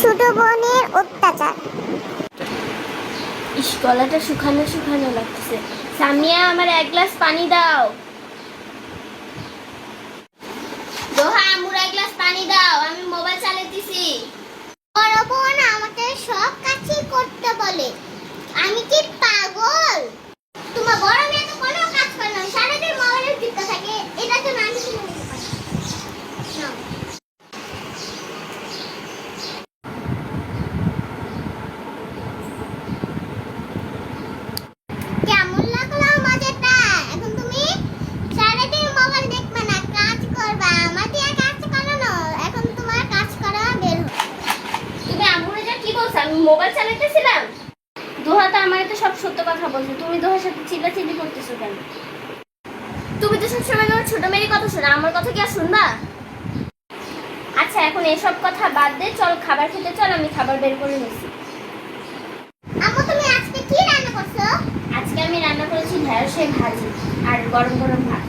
ছোট বোনের অত্যাচার। ইস গলাটা শুকানো শুকানো লাগতেছে। সামিয়া আমার এক গ্লাস পানি দাও। দোহা আমুর এক গ্লাস পানি দাও আমি মোবাইল চালাতেছি বড় বোন আমাকে সব কাজই করতে বলে। আমি কি পাগল তোমার বড় মেয়ে তো কোনো কাজ করে না সারাদিন মোবাইলে টিপতে থাকে এটা তো আমি কিনে নিতে পারি নাও। কেমন লাগল মজাটা এখন তুমি সারাদিন মোবাইল দেখবে না কাজ করবা আমার দিয়ে কাজ করানো এখন তোমার কাজ করা বের হবে তুমি আমুরে যা কি বলছো আমি মোবাইল চালাইতেছিলাম? দোহা তো আমার তো সব সত্য কথা বলছে। তুমি দোহার সাথে চিল্লাচিল্লি করতেছো কেন? তুমি তো সবসময় তোমার ছোট মেয়ের কথা শোনো। আমার কথা কি আর শুনবা? আচ্ছা এখন এসব কথা বাদ দে। চল খাবার খেতে চল আমি খাবার বের করে নিচ্ছি আম্মু তুমি আজকে কি রান্না করছ? আজকে আমি রান্না করেছি ঢেঁড়সের ভাজি আর গরম গরম ভাত।